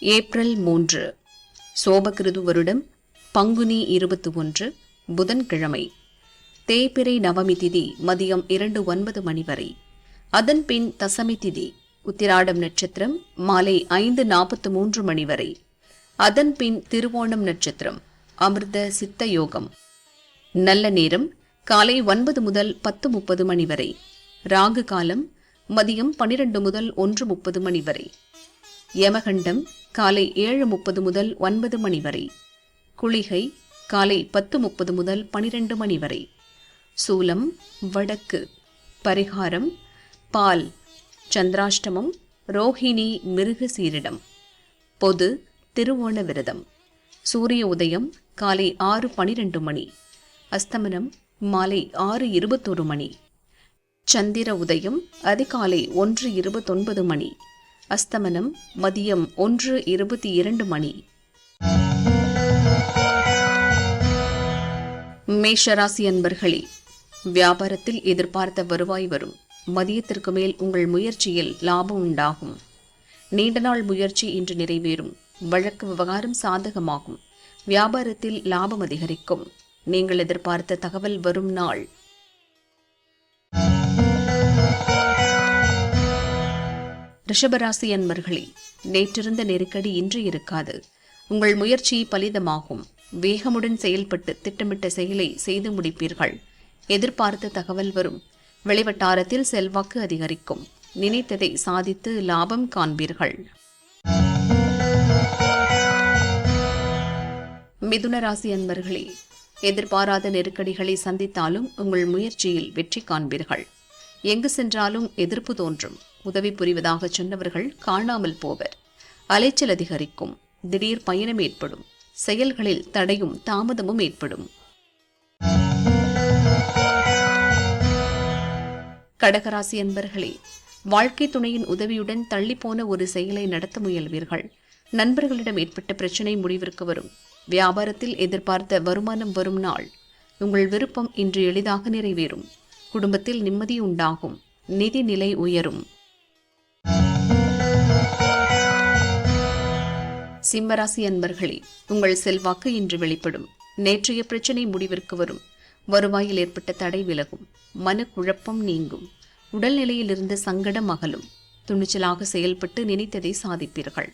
April மூன்று சோபகிருது வருடம் பங்குனி இருபத்தி ஒன்று புதன்கிழமை. தேய்பிரை நவமி திதி மதியம் இரண்டு ஒன்பது மணி வரை. அதன் பின் தசமி திதி உத்திராடம் நட்சத்திரம் மாலை ஐந்து நாற்பத்து மூன்று மணி வரை. அதன் பின் திருவோணம் நட்சத்திரம் அமிர்த சித்த யோகம். நல்ல நேரம் காலை ஒன்பது முதல் பத்து முப்பது மணி வரை. ராகு காலம் மதியம் பனிரெண்டு முதல் ஒன்று முப்பது மணி வரை. யமகண்டம் காலை ஏழு முப்பது முதல் ஒன்பது மணி வரை. குளிகை காலை பத்து முப்பது முதல் பனிரெண்டு மணி வரை. சூலம் வடக்கு. பரிகாரம் பால். சந்திராஷ்டமம் ரோஹிணி மிருக சீரிடம். பொது திருவோண விரதம். சூரிய உதயம் காலை ஆறு பனிரெண்டு மணி. அஸ்தமனம் மாலை ஆறு இருபத்தொரு மணி. சந்திர உதயம் அதிகாலை ஒன்று இருபத்தொன்பது மணி. அஸ்தமனம் மதியம் ஒன்று இருபத்தி இரண்டு மணி. மேஷராசி அன்பர்களே வியாபாரத்தில் எதிர்பார்த்த வருவாய் வரும். மதியத்திற்கு மேல் உங்கள் முயற்சியில் லாபம் உண்டாகும். நீண்ட நாள் முயற்சி இன்று நிறைவேறும். வழக்கு விவகாரம் சாதகமாகும். வியாபாரத்தில் லாபம் அதிகரிக்கும். நீங்கள் எதிர்பார்த்த தகவல் வரும் நாள் ரிஷபராசி அன்பர்களே நேற்றிருந்த நெருக்கடி இன்று இருக்காது. உங்கள் முயற்சி பலிதமாகும். வேகமுடன் செயல்பட்டு திட்டமிட்ட செயலை செய்து முடிப்பீர்கள். எதிர்பார்த்த தகவல் வரும். வெளிவட்டாரத்தில் செல்வாக்கு அதிகரிக்கும். நினைத்ததை சாதித்து லாபம் காண்பீர்கள். மிதுன ராசி அன்பர்களே எதிர்பாராத நெருக்கடிகளை சந்தித்தாலும் உங்கள் முயற்சியில் வெற்றி காண்பீர்கள். எங்கு சென்றாலும் எதிர்ப்பு தோன்றும். உதவி புரிவதாக சொன்னவர்கள் காணாமல் போவர். அலைச்சல் அதிகரிக்கும். திடீர் பயணம் ஏற்படும். செயல்களில் தடையும் தாமதமும் ஏற்படும். கடகராசி அன்பர்களே வாழ்க்கை துணையின் உதவியுடன் தள்ளிப்போன ஒரு செயலை நடத்த முயல்வீர்கள். நண்பர்களிடம் ஏற்பட்ட பிரச்சினை முடிவிற்கு வரும். வியாபாரத்தில் எதிர்பார்த்த வருமானம் வரும் நாள். உங்கள் விருப்பம் இன்று எளிதாக நிறைவேறும். குடும்பத்தில் நிம்மதி உண்டாகும். நிதி நிலை உயரும். சிம்மராசி அன்பர்களே உங்கள் செல்வாக்கு இன்று வெளிப்படும். நேற்றைய பிரச்சனை முடிவிற்கு வரும். வருவாயில் ஏற்பட்ட தடை விலகும். மன குழப்பம் நீங்கும். உடல்நிலையில் இருந்த சங்கடம் அகலும். துணிச்சலாக செயல்பட்டு நினைத்ததை சாதிப்பீர்கள்.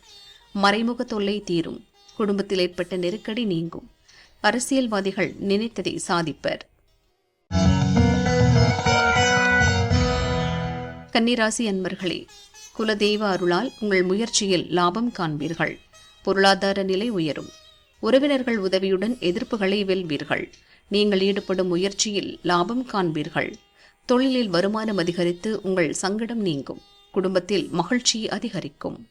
மறைமுக தொல்லை தீரும். குடும்பத்தில் ஏற்பட்ட நெருக்கடி நீங்கும். அரசியல்வாதிகள் நினைத்ததை சாதிப்பர். கன்னிராசி அன்பர்களே குலதெய்வ அருளால் உங்கள் முயற்சியில் லாபம் காண்பீர்கள். பொருளாதார நிலை உயரும். உறவினர்கள் உதவியுடன் எதிர்ப்புகளை வெல்வீர்கள். நீங்கள் ஈடுபடும் முயற்சியில் லாபம் காண்பீர்கள். தொழிலில் வருமானம் அதிகரித்து உங்கள் சங்கடம் நீங்கும். குடும்பத்தில் மகிழ்ச்சி அதிகரிக்கும்.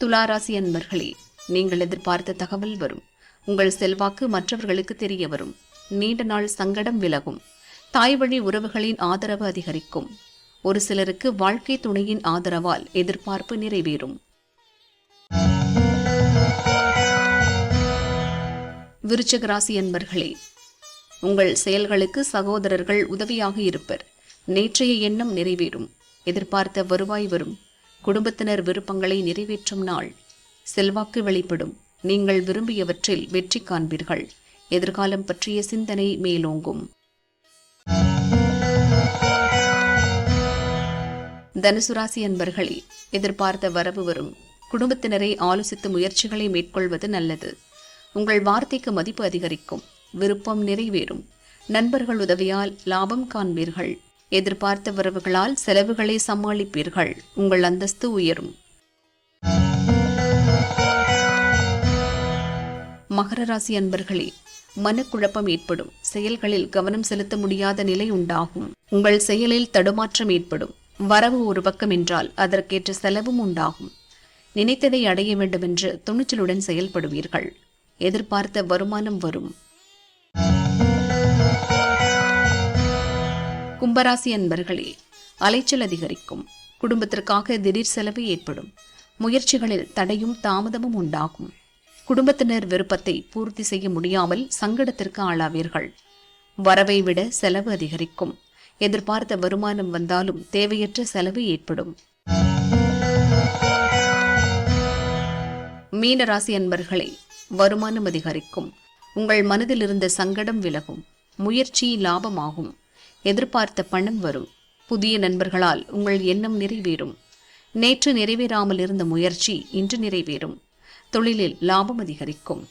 துளாராசி அன்பர்களே நீங்கள் எதிர்பார்த்த தகவல் வரும். உங்கள் செல்வாக்கு மற்றவர்களுக்கு தெரிய வரும். நீண்ட நாள் சங்கடம் விலகும். தாய் வழி உறவுகளின் ஆதரவு அதிகரிக்கும். ஒரு சிலருக்கு வாழ்க்கை துணையின் ஆதரவால் எதிர்பார்ப்பு நிறைவேறும். விருச்சகராசி அன்பர்களே உங்கள் செயல்களுக்கு சகோதரர்கள் உதவியாக இருப்பர். நேற்றைய எண்ணம் நிறைவேறும். எதிர்பார்த்த வருவாய் வரும். குடும்பத்தினர் விருப்பங்களை நிறைவேற்றும் நாள். செல்வாக்கு வெளிப்படும். நீங்கள் விரும்பியவற்றில் வெற்றி காண்பீர்கள். எதிர்காலம் பற்றிய சிந்தனை மேலோங்கும். தனுசு ராசி அன்பர்களே எதிர்பார்த்த வரவு வரும். குடும்பத்தினரை ஆலோசித்து முயற்சிகளை மேற்கொள்வது நல்லது. உங்கள் வார்த்தைக்கு மதிப்பு அதிகரிக்கும். விருப்பம் நிறைவேறும். நண்பர்கள் உதவியால் லாபம் காண்பீர்கள். எதிர்பார்த்த வரவுகளால் செலவுகளை சமாளிப்பீர்கள். உங்கள் அந்தஸ்து உயரும். மகர ராசி அன்பர்களே மனக்குழப்பம் ஏற்படும். செயல்களில் கவனம் செலுத்த முடியாத நிலை உண்டாகும். உங்கள் செயலில் தடுமாற்றம் ஏற்படும். வரவு ஒரு பக்கம் என்றால் அதற்கேற்ற செலவும் உண்டாகும். நினைத்ததை அடைய வேண்டுமென்று துணிச்சலுடன் செயல்படுவீர்கள். எதிர்பார்த்த வருமானம் வரும். கும்பராசி அன்பர்களே அலைச்சல் அதிகரிக்கும். குடும்பத்திற்காக திடீர் செலவு ஏற்படும். முயற்சிகளில் தடையும் தாமதமும் உண்டாகும். குடும்பத்தினர் விருப்பத்தை பூர்த்தி செய்ய முடியாமல் சங்கடத்திற்கு ஆளாவீர்கள். வரவை விட செலவு அதிகரிக்கும். எதிர்பார்த்த வருமானம் வந்தாலும் தேவையற்ற செலவு ஏற்படும். மீனராசி அன்பர்களே வருமானம் அதிகரிக்கும். உங்கள் மனதில் இருந்த சங்கடம் விலகும். முயற்சி லாபமாகும். எதிர்பார்த்த பணம் வரும். புதிய நண்பர்களால் உங்கள் எண்ணம் நிறைவேறும். நேற்று நிறைவேறாமல் இருந்த முயற்சி இன்று நிறைவேறும். தொழிலில் லாபம் அதிகரிக்கும்.